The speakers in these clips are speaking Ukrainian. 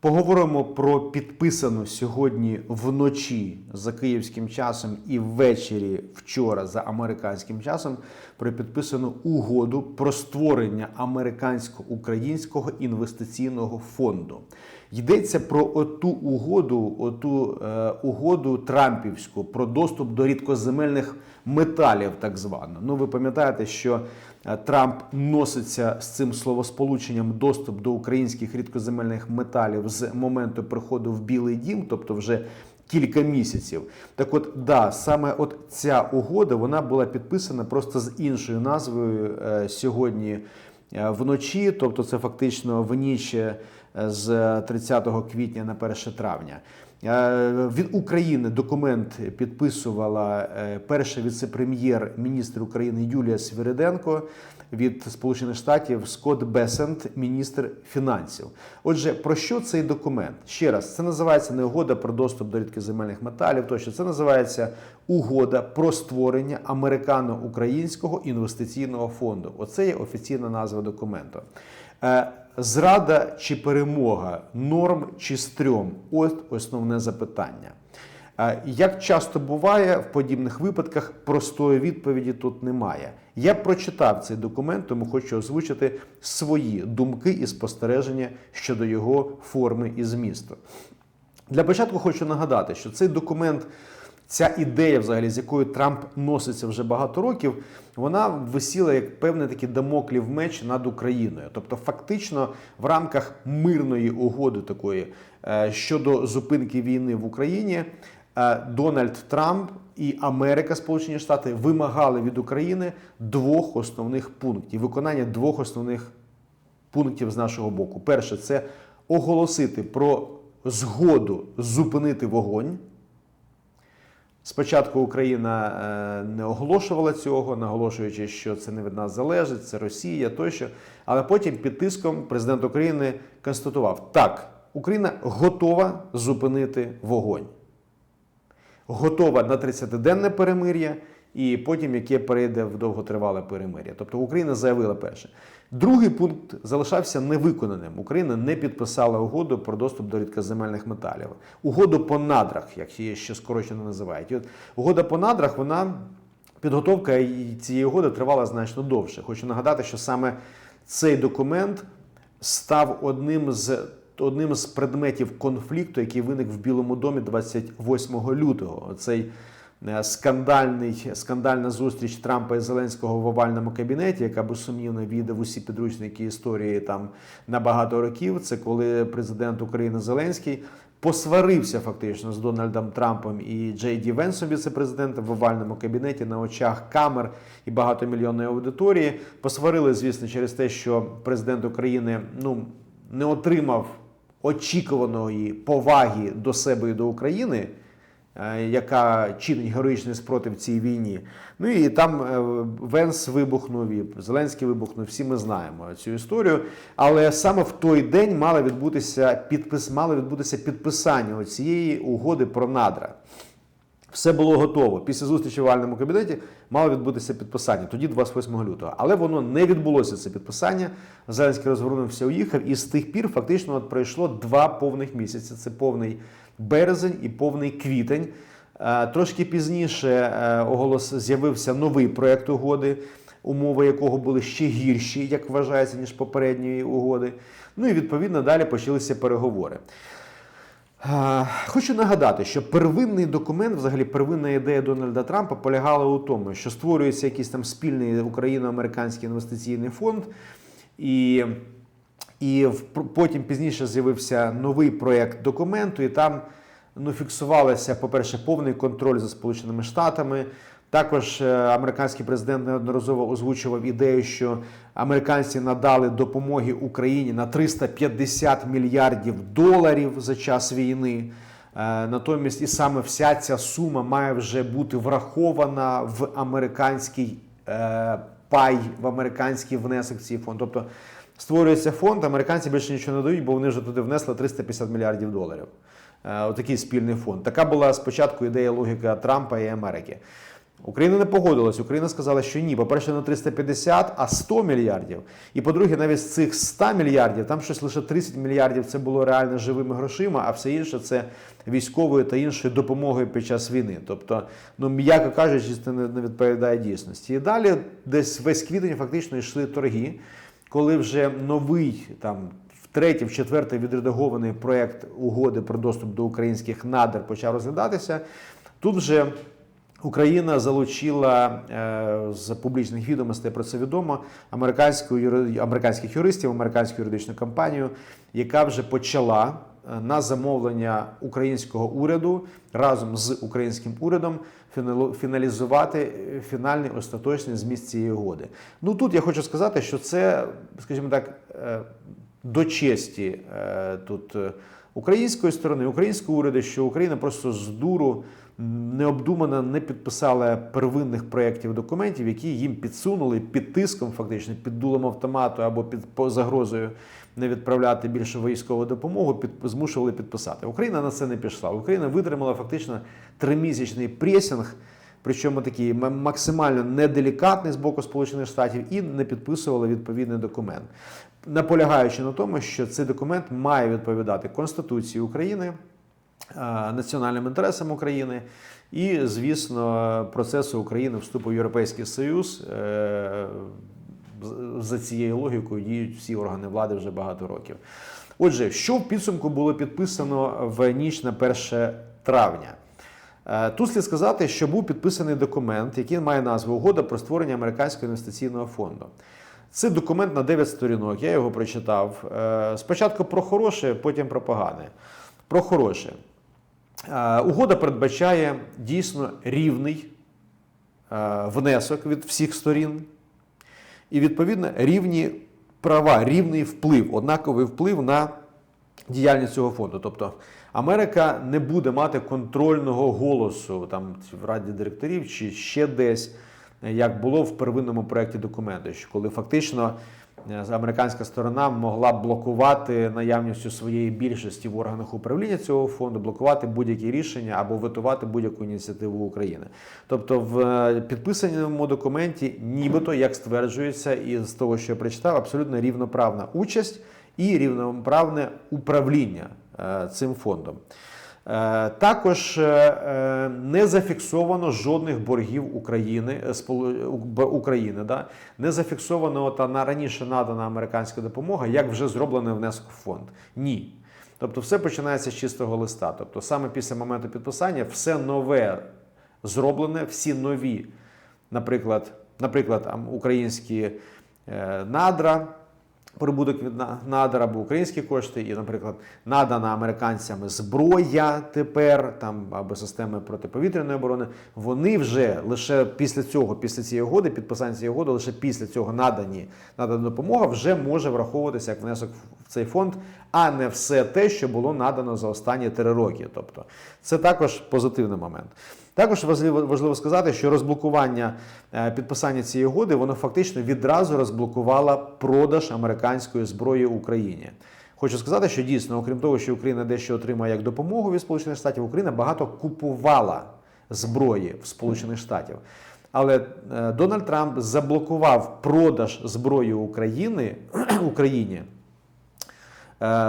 Поговоримо про підписану сьогодні вночі за київським часом і ввечері вчора за американським часом про підписану угоду про створення американсько-українського інвестиційного фонду. Йдеться про оту угоду, оту е, угоду Трампівську про доступ до рідкоземельних металів, так звано. Ну, ви пам'ятаєте, що е, Трамп носиться з цим словосполученням доступ до українських рідкоземельних металів з моменту приходу в Білий Дім, тобто вже кілька місяців. Так от, да, саме от ця угода вона була підписана просто з іншою назвою е, сьогодні вночі, тобто це фактично в ніч е, з 30 квітня на 1 травня. Е, Від України документ підписувала е, перша віце-прем'єр-міністр України Юлія Свириденко від Сполучених Штатів Скотт Бесент, міністр фінансів. Отже, про що цей документ? Ще раз, це називається не угода про доступ до рідкоземельних металів. Тощо це називається угода про створення американо-українського інвестиційного фонду. Оце є офіційна назва документу. Зрада чи перемога, норм чи стрьом ось основне запитання. Е, Як часто буває в подібних випадках, простої відповіді тут немає. Я прочитав цей документ, тому хочу озвучити свої думки і спостереження щодо його форми і змісту. Для початку хочу нагадати, що цей документ, ця ідея, взагалі, з якою Трамп носиться вже багато років, вона висіла як певний такий дамоклів меч над Україною. Тобто, фактично, в рамках мирної угоди такої е, щодо зупинки війни в Україні. е, Дональд Трамп і Америка, Сполучені Штати, вимагали від України двох основних пунктів виконання двох основних пунктів з нашого боку. Перше, це оголосити про згоду зупинити вогонь. Спочатку Україна е, не оголошувала цього, наголошуючи, що це не від нас залежить, це Росія тощо. Але потім під тиском президент України констатував: так, Україна готова зупинити вогонь, готова на 30-денне перемир'я, і потім яке перейде в довготривале перемир'я. Тобто Україна заявила перше. Другий пункт залишався невиконаним. Україна не підписала угоду про доступ до рідкоземельних металів. Угоду по надрах, як її ще скорочено називають. І от угода по надрах, вона підготовка цієї угоди тривала значно довше. Хочу нагадати, що саме цей документ став одним з одним з предметів конфлікту, який виник в Білому домі 28 лютого. Цей скандальний скандальна зустріч Трампа і Зеленського в овальному кабінеті, яка безсумнівно війде в усі підручники історії там на багато років. Це коли президент України Зеленський. Посварився фактично з Дональдом Трампом і Джей Ді Венсом, віце-президентом в овальному кабінеті на очах камер і багатомільйонної аудиторії. Посварили, звісно, через те, що президент України ну не отримав очікуваної поваги до себе і до України, е, яка чинить героїчний спротив цій війні. Ну і там е, Венс вибухнув, і Зеленський вибухнув. Всі ми знаємо цю історію. Але саме в той день мало відбутися підпис, мало відбутися підписання цієї угоди про надра. Все було готово. Після зустрічі в овальному кабінеті мало відбутися підписання, тоді 28 лютого. Але воно не відбулося це підписання. Зеленський розгорнувся, уїхав, і з тих пір фактично от пройшло два повних місяці. Це повний березень і повний квітень. Е, Трошки пізніше е, оголос з'явився новий проект угоди, умови якого були ще гірші, як вважається, ніж попередньої угоди. Ну і відповідно далі почалися переговори. Е, Хочу нагадати, що первинний документ, взагалі первинна ідея Дональда Трампа полягала у тому, що створюється якийсь там спільний україно-американський інвестиційний фонд, і, і потім пізніше з'явився новий проєкт документу, і там ну, фіксувалося, по-перше, повний контроль за Сполученими Штатами. Також е, американський президент неодноразово озвучував ідею, що американці надали допомоги Україні на 350 мільярдів доларів за час війни. Е, Натомість, і саме вся ця сума має вже бути врахована в американський е, пай, в американський внесок в цей фонд. Тобто створюється фонд, американці більше нічого не дають, бо вони вже туди внесли 350 мільярдів доларів. Е, Отакий спільний фонд. Така була спочатку ідея логіка Трампа і Америки. Україна не погодилась. Україна сказала, що ні. По-перше, не 350, а 100 мільярдів. І по-друге, навіть з цих 100 мільярдів, там щось лише 30 мільярдів це було реально живими грошима, а все інше це військовою та іншою допомогою під час війни. Тобто, ну м'яко кажучи, це не не відповідає дійсності. І далі десь весь квітень фактично йшли торги, коли вже новий там. Втретє, в четвертий відредагований проект угоди про доступ до українських надр почав розглядатися. Тут вже Україна залучила е, з публічних відомостей про це відомо американську американських юристів, американську юридичну компанію, яка вже почала на замовлення українського уряду разом з українським урядом фіналізувати е, фінальний остаточний зміст цієї угоди. Ну тут я хочу сказати, що це, скажімо так, е, до честі е, тут е, української сторони, українського уряду, що Україна просто з дуру необдумано не підписала первинних проєктів документів, які їм підсунули під тиском, фактично під дулом автомату або під по загрозою не відправляти більше військову допомогу, під змушували підписати. Україна на це не пішла. Україна витримала фактично тримісячний пресінг. Причому такий максимально неделікатний з боку Сполучених Штатів і не підписували відповідний документ, наполягаючи на тому, що цей документ має відповідати Конституції України, національним інтересам України і, звісно, процесу України вступу в Європейський Союз. Е, За цією логікою діють всі органи влади вже багато років. Отже, що в підсумку було підписано в ніч на 1 травня? Е, Тут слід сказати, що був підписаний документ, який має назву Угода про створення американського інвестиційного фонду. Це документ на 9 сторінок. Я його прочитав. Е, Спочатку про хороше, потім про погане. Про хороше. Е, Угода передбачає дійсно рівний е, внесок від всіх сторін і відповідно рівні права, рівний вплив, однаковий вплив на діяльність цього фонду. Тобто Америка не буде мати контрольного голосу там в раді директорів чи ще десь, як було в первинному проєкті документу, коли фактично американська сторона могла блокувати наявністю своєї більшості в органах управління цього фонду, блокувати будь-які рішення або ветувати будь-яку ініціативу України. Тобто, в е, підписаному документі, нібито як стверджується, і з того, що я прочитав, абсолютно рівноправна участь і рівноправне управління е, цим фондом. Е, Також е, е, не зафіксовано жодних боргів України, України да? не зафіксовано та на раніше надана американська допомога, як вже зроблений внесок в фонд. Ні. Тобто, все починається з чистого листа. Тобто, саме після моменту підписання все нове зроблене, всі нові, наприклад, наприклад, українські надра прибуток від на- надр або українські кошти, і, наприклад, надана американцями зброя тепер там або системи протиповітряної оборони. Вони вже лише після цього, після цієї угоди, підписання цієї угоди, лише після цього надані надана допомога вже може враховуватися як внесок в цей фонд, а не все те, що було надано за останні три роки. Тобто, це також позитивний момент. Також важливо, сказати, що розблокування е, підписання цієї угоди воно фактично відразу розблокувало продаж американської зброї Україні. Хочу сказати, що дійсно, окрім того, що Україна дещо отримує як допомогу від Сполучених Штатів, Україна багато купувала зброї в Сполучених Штатів. Але е, Дональд Трамп заблокував продаж зброї України Україні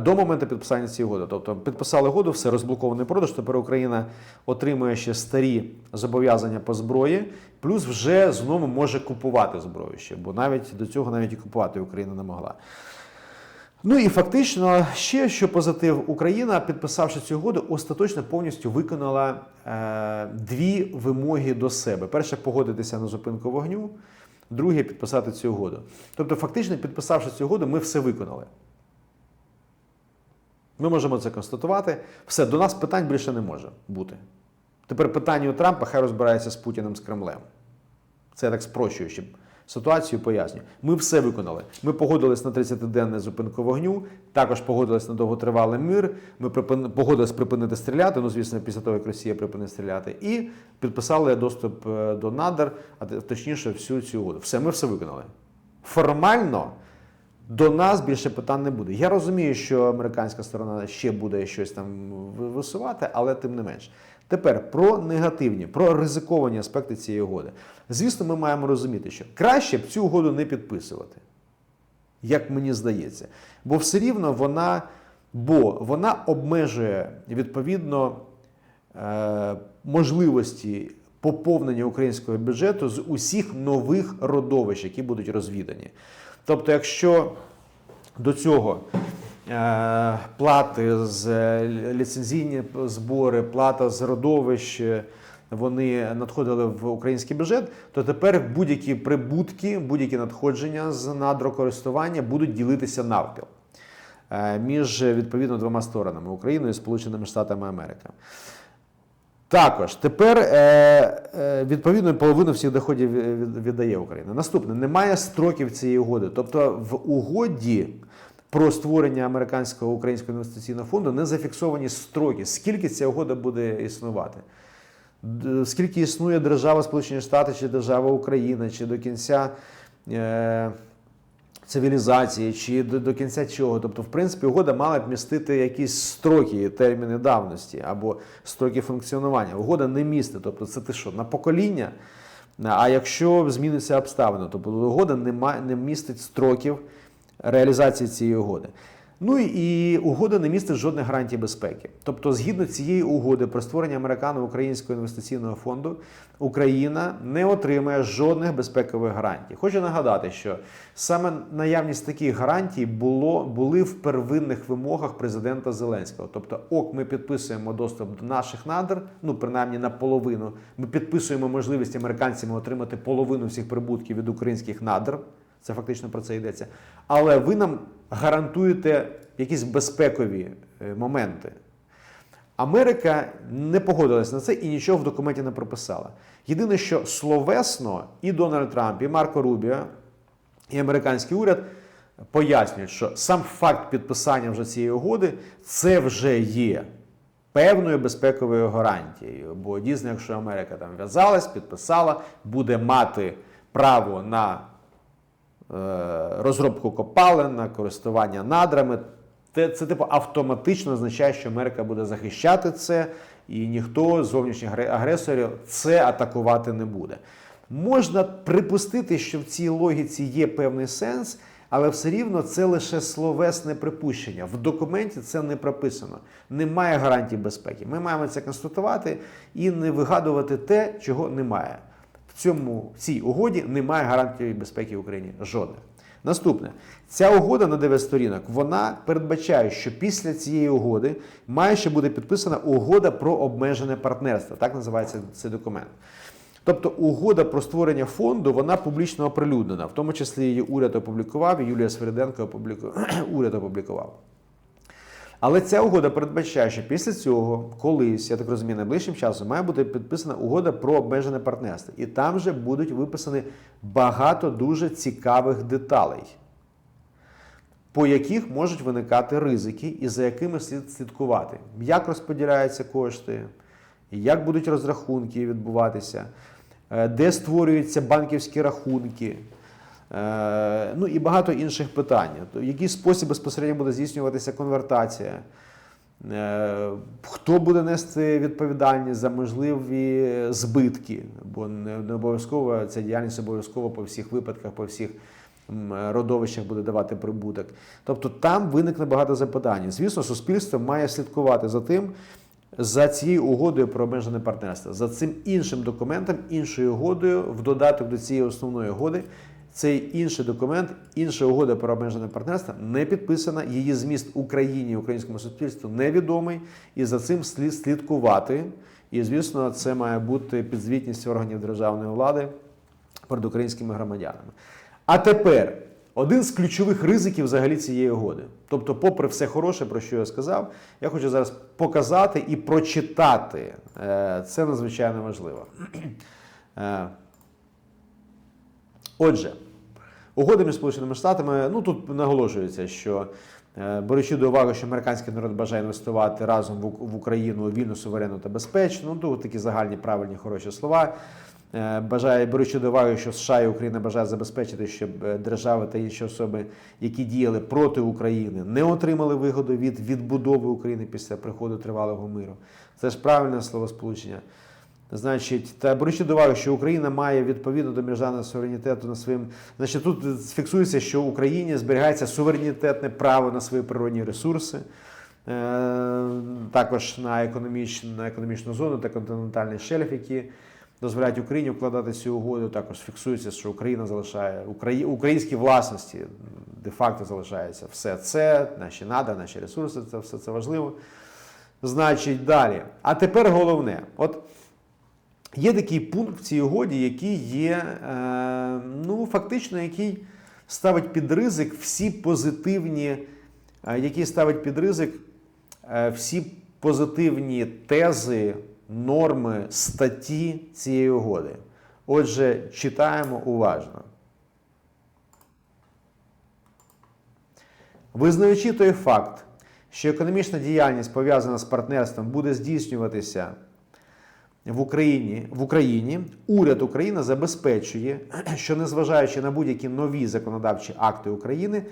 до моменту підписання цієї угоди. Тобто підписали угоду, все розблокований продаж. Тепер Україна отримує ще старі зобов'язання по зброї, плюс вже знову може купувати зброю ще, бо навіть до цього навіть і купувати Україна не могла. Ну і фактично, ще що позитив, Україна, підписавши цю угоду, остаточно повністю виконала е, дві вимоги до себе: перше погодитися на зупинку вогню, друге підписати цю угоду. Тобто, фактично, підписавши цю угоду, ми все виконали. Ми можемо це констатувати. Все, до нас питань більше не може бути. Тепер питання у Трампа хай розбирається з Путіним з Кремлем. Це я так спрощую, щоб ситуацію пояснюю. Ми все виконали. Ми погодились на 30-денне зупинку вогню, також погодились на довготривалий мир. Ми припин... погодились припинити стріляти. Ну, звісно, після того, як Росія припинить стріляти, і підписали доступ е, до надр, а точніше, всю цю угоду. Все, ми все виконали. Формально. До нас більше питань не буде. Я розумію, що американська сторона ще буде щось там висувати, але тим не менш. Тепер про негативні, про ризиковані аспекти цієї угоди. Звісно, ми маємо розуміти, що краще б цю угоду не підписувати, як мені здається. Бо все рівно вона, бо вона обмежує відповідно е, можливості поповнення українського бюджету з усіх нових родовищ, які будуть розвідані. Тобто, якщо до цього е, плати з е, ліцензійні збори, плата з родовищ, е, вони надходили в український бюджет, то тепер будь-які прибутки, будь-які надходження з надрокористування будуть ділитися навпіл між відповідно двома сторонами Україною і Сполученими Штатами Америки. Також тепер е, е, відповідно половину всіх доходів віддає Україна. Наступне немає строків цієї угоди. Тобто в угоді про створення американського українського інвестиційного фонду не зафіксовані строки. Скільки ця угода буде існувати? Скільки існує держава Сполучені Штати чи держава Україна, чи до кінця е, цивілізації, чи до, до кінця чого. Тобто, в принципі, угода мала б містити якісь строки, терміни давності або строки функціонування. Угода не містить. Тобто, це ти що, на покоління? А якщо зміниться обставини, тобто угода не містить строків реалізації цієї угоди. Ну і угода не містить жодних гарантій безпеки. Тобто, згідно цієї угоди про створення американо-українського інвестиційного фонду, Україна не отримає жодних безпекових гарантій. Хочу нагадати, що саме наявність таких гарантій було, були в первинних вимогах президента Зеленського. Тобто, ок, ми підписуємо доступ до наших надр, ну принаймні наполовину. Ми підписуємо можливість американцям отримати половину всіх прибутків від українських надр. Це фактично про це йдеться. Але ви нам гарантуєте якісь безпекові е, моменти. Америка не погодилась на це і нічого в документі не прописала. Єдине, що словесно і Дональд Трамп, і Марко Рубіо, і американський уряд пояснюють, що сам факт підписання вже цієї угоди це вже є певною безпековою гарантією. Бо дійсно, якщо Америка там в'язалась, підписала, буде мати право на розробку копалин, користування надрами. Це, це типу автоматично означає, що Америка буде захищати це, і ніхто з зовнішніх агресорів це атакувати не буде. Можна припустити, що в цій логіці є певний сенс, але все рівно це лише словесне припущення. В документі це не прописано. Немає гарантій безпеки. Ми маємо це констатувати і не вигадувати те, чого немає. Цьому в цій угоді немає гарантії безпеки Україні жодних. Наступне, ця угода на 9 сторінок вона передбачає, що після цієї угоди має ще бути підписана угода про обмежене партнерство. Так називається цей документ. Тобто угода про створення фонду вона публічно оприлюднена, в тому числі її уряд опублікував, і Юлія Свериденко опублікував, уряд опублікував. Але ця угода передбачає, що після цього, колись, я так розумію, найближчим часом має бути підписана угода про обмежене партнерство. І там вже будуть виписані багато дуже цікавих деталей, по яких можуть виникати ризики і за якими слід слідкувати. Як розподіляються кошти, як будуть розрахунки відбуватися, е, де створюються банківські рахунки. Е, Ну і багато інших питань. В який спосіб безпосередньо буде здійснюватися конвертація? Е, Хто буде нести відповідальність за можливі збитки? Бо не обов'язково ця діяльність обов'язково по всіх випадках, по всіх родовищах буде давати прибуток. Тобто там виникне багато запитань. Звісно, суспільство має слідкувати за тим, за цією угодою про обмежене партнерство, за цим іншим документом, іншою угодою, в додаток до цієї основної угоди, цей інший документ, інша угода про обмежене партнерство не підписана. Її зміст Україні українському суспільству невідомий, і за цим слід слідкувати. І, звісно, це має бути підзвітність органів державної влади перед українськими громадянами. А тепер один з ключових ризиків взагалі цієї угоди. Тобто, попри все хороше, про що я сказав, я хочу зараз показати і прочитати. Е, Це надзвичайно важливо. Е, Отже, угода між Сполученими Штатами, ну тут наголошується, що е, беручи до уваги, що американський народ бажає інвестувати разом в Україну вільну, суверенну та безпечну, ну тут такі загальні правильні хороші слова. е, бажає, беручи до уваги, що США і Україна бажає забезпечити, щоб е, держави та інші особи, які діяли проти України, не отримали вигоду від відбудови України після приходу тривалого миру. Це ж правильне словосполучення. Значить, та беручи до уваги, що Україна має відповідно до міжнародного суверенітету на своїм. Значить, тут фіксується, що в Україні зберігається суверенітетне право на свої природні ресурси, е, також на економічну, на економічну зону та континентальний шельф, які дозволяють Україні вкладати цю угоду. Також фіксується, що Україна залишає Украї... українській власності де-факто залишається все це, наші надра, наші ресурси, це все це важливо. Значить, далі. А тепер головне. От Є такий пункт в цій угоді, який є, е, ну, фактично, який ставить під ризик всі позитивні, е, який ставить під ризик е, всі позитивні тези, норми, статті цієї угоди. Отже, читаємо уважно. Визнаючи той факт, що економічна діяльність пов'язана з партнерством буде здійснюватися в Україні, в Україні уряд України забезпечує, що незважаючи на будь-які нові законодавчі акти України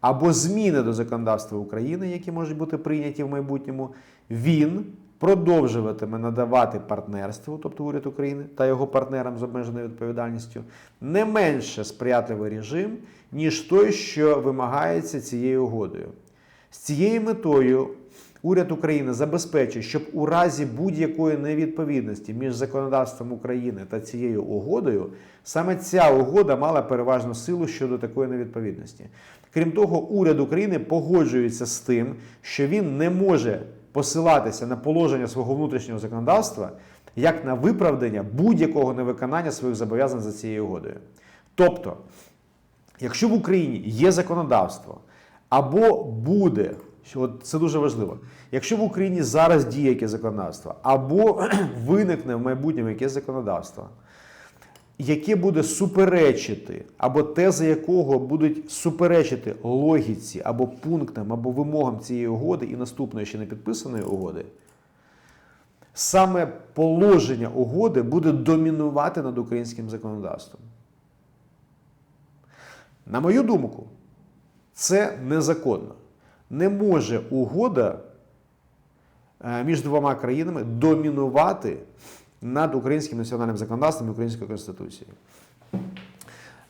або зміни до законодавства України, які можуть бути прийняті в майбутньому, він продовжуватиме надавати партнерству, тобто уряд України та його партнерам з обмеженою відповідальністю, не менше сприятливий режим, ніж той, що вимагається цією угодою. З цією метою уряд України забезпечує, щоб у разі будь-якої невідповідності між законодавством України та цією угодою саме ця угода мала переважну силу щодо такої невідповідності. Крім того, уряд України погоджується з тим, що він не може посилатися на положення свого внутрішнього законодавства як на виправдання будь-якого невиконання своїх зобов'язань за цією угодою. Тобто, якщо в Україні є законодавство або буде що от це дуже важливо. Якщо в Україні зараз діє якесь законодавство, або виникне в майбутньому якесь законодавство, яке буде суперечити, або тези якого будуть суперечити логіці, або пунктам, або вимогам цієї угоди і наступної ще не підписаної угоди, саме положення угоди буде домінувати над українським законодавством. На мою думку, це незаконно не може угода е, між двома країнами домінувати над українським національним законодавством і українською конституцією.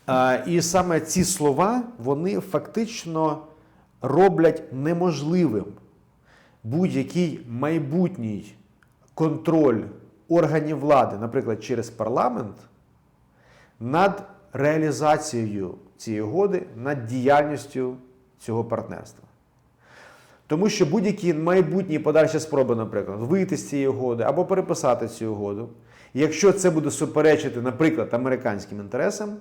Е, і саме ці слова вони фактично роблять неможливим будь-який майбутній контроль органів влади, наприклад, через парламент, над реалізацією цієї угоди, над діяльністю цього партнерства. Тому що будь-які майбутні подальші спроби, наприклад, вийти з цієї угоди або переписати цю угоду, якщо це буде суперечити, наприклад, американським інтересам,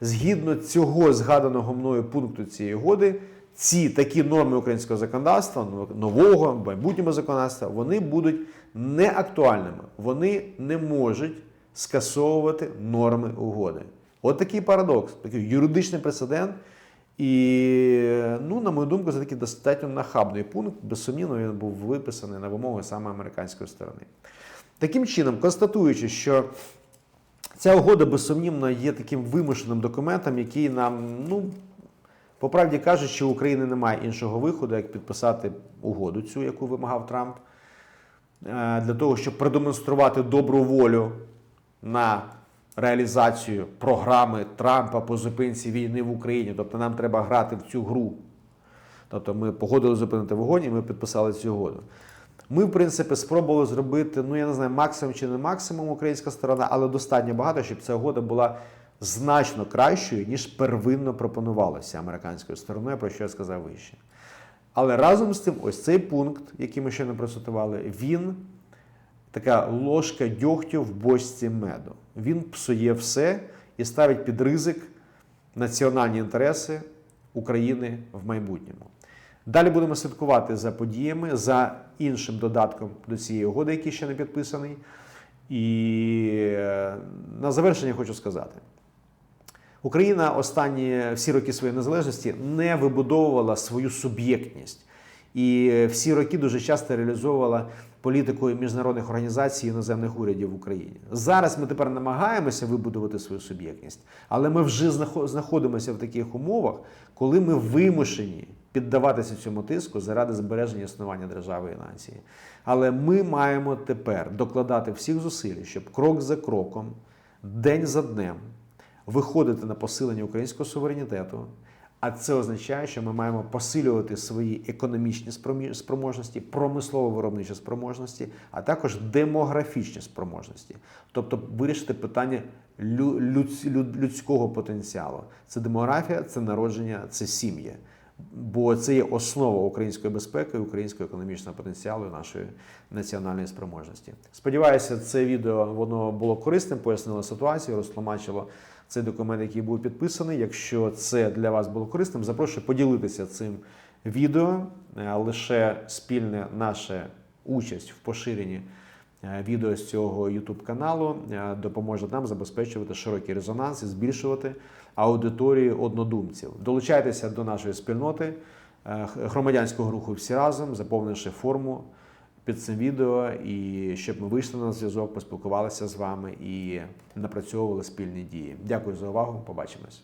згідно цього згаданого мною пункту цієї угоди, ці такі норми українського законодавства, нового майбутнього законодавства, вони будуть неактуальними. Вони не можуть скасовувати норми угоди. От такий парадокс, такий юридичний прецедент. І, ну, на мою думку, це такий достатньо нахабний пункт. Безсумнівно, він був виписаний на вимоги саме американської сторони. Таким чином, констатуючи, що ця угода безсумнівно є таким вимушеним документом, який нам, ну, по правді кажуть, що у України немає іншого виходу, як підписати угоду, цю, яку вимагав Трамп, е, для того, щоб продемонструвати добру волю на реалізацію програми Трампа по зупинці війни в Україні. Тобто нам треба грати в цю гру. Тобто ми погодили зупинити вогонь і ми підписали цю угоду. Ми, в принципі, спробували зробити, ну я не знаю, максимум чи не максимум українська сторона, але достатньо багато, щоб ця угода була значно кращою, ніж первинно пропонувалося американською стороною, про що я сказав вище. Але разом з тим, ось цей пункт, який ми ще не процитували, він така ложка дьогтю в бочці меду. Він псує все і ставить під ризик національні інтереси України в майбутньому. Далі будемо слідкувати за подіями, за іншим додатком до цієї угоди, який ще не підписаний. І е, на завершення хочу сказати: Україна останні всі роки своєї незалежності не вибудовувала свою суб'єктність. і всі роки дуже часто реалізовувала політику міжнародних організацій і іноземних урядів в Україні. Зараз ми тепер намагаємося вибудувати свою суб'єктність, але ми вже знаходимося в таких умовах, коли ми вимушені піддаватися цьому тиску заради збереження існування держави і нації. Але ми маємо тепер докладати всіх зусиль, щоб крок за кроком, день за днем виходити на посилення українського суверенітету. А це означає, що ми маємо посилювати свої економічні спроможності, промислово-виробничі спроможності, а також демографічні спроможності. Тобто вирішити питання лю- людського потенціалу. Це демографія, це народження, це сім'ї. Бо це є основа української безпеки, українського економічного потенціалу і нашої національної спроможності. Сподіваюся, це відео воно було корисним, пояснило ситуацію, розтлумачило цей документ, який був підписаний. Якщо це для вас було корисним, запрошую поділитися цим відео. Е, Лише спільна наша участь в поширенні е, відео з цього YouTube каналу е, допоможе нам забезпечувати широкий резонанс і збільшувати аудиторію однодумців. Долучайтеся до нашої спільноти е, громадянського руху всі разом, заповнивши форму під цим відео, і щоб ми вийшли на зв'язок, поспілкувалися з вами і напрацьовували спільні дії. Дякую за увагу. Побачимось.